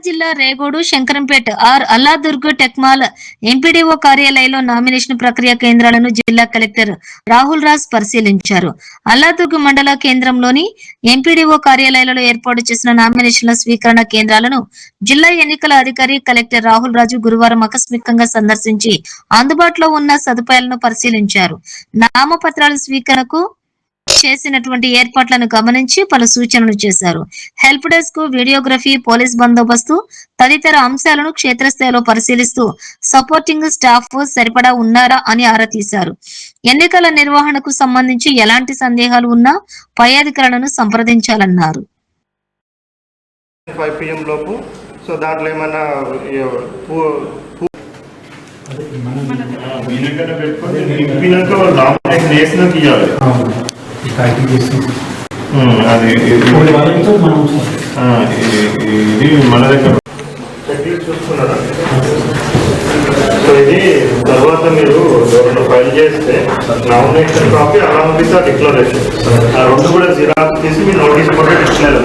మెదక్ జిల్లా Regode Shankarampet R Alladurg Tekmal MPDO కార్యాలయంలో nomination ప్రక్రియ కేంద్రాలను జిల్లా కలెక్టర్ రాహుల్ రాజ్ పరిశీలించారు. అల్లాదుర్గ్ మండల కేంద్రంలోని ఎంపీడీఓ కార్యాలయాలలో ఏర్పాటు చేసిన నామినేషన్ల స్వీకరణ కేంద్రాలను జిల్లా ఎన్నికల అధికారి కలెక్టర్ రాహుల్ రాజు గురువారం ఆకస్మికంగా సందర్శించి అందుబాటులో ఉన్న సదుపాయాలను పరిశీలించారు. నామపత్రాల స్వీకరణకు చేసినటువంటి ఏర్పాట్లను గమనించి పలు సూచనలు చేశారు. హెల్ప్ డెస్క్ వీడియోగ్రఫీ పోలీస్ బందోబస్తు తదితర అంశాలను క్షేత్రస్థాయిలో పరిశీలిస్తూ సపోర్టింగ్ స్టాఫ్ సరిపడా ఉన్నారా అని ఆరా తీశారు. ఎన్నికల నిర్వహణకు సంబంధించి ఎలాంటి సందేహాలు ఉన్నా పై అధికారులను సంప్రదించాలన్నారు. లోపు సో దాంట్లో ఏమైనా ఈ, పూ- పూ- వినకనే పెట్టుకొని నింపినాక వాళ్ళు నామినేషన్ వేసినాక ఇవ్వాలి టైటిల్ చేసి. అది వాళ్ళతో మనం ఆ, ఇది- మన దగ్గర. సో ఇది తర్వాత మీరు ఎవరైనా ఫైల్ చేస్తే నామినేషన్ కాపీ ఆ డిక్లరేషన్. ఆ రెండు కూడా జిరాక్స్ తీసి మీ నోటీస్ కూడా డిక్లేర్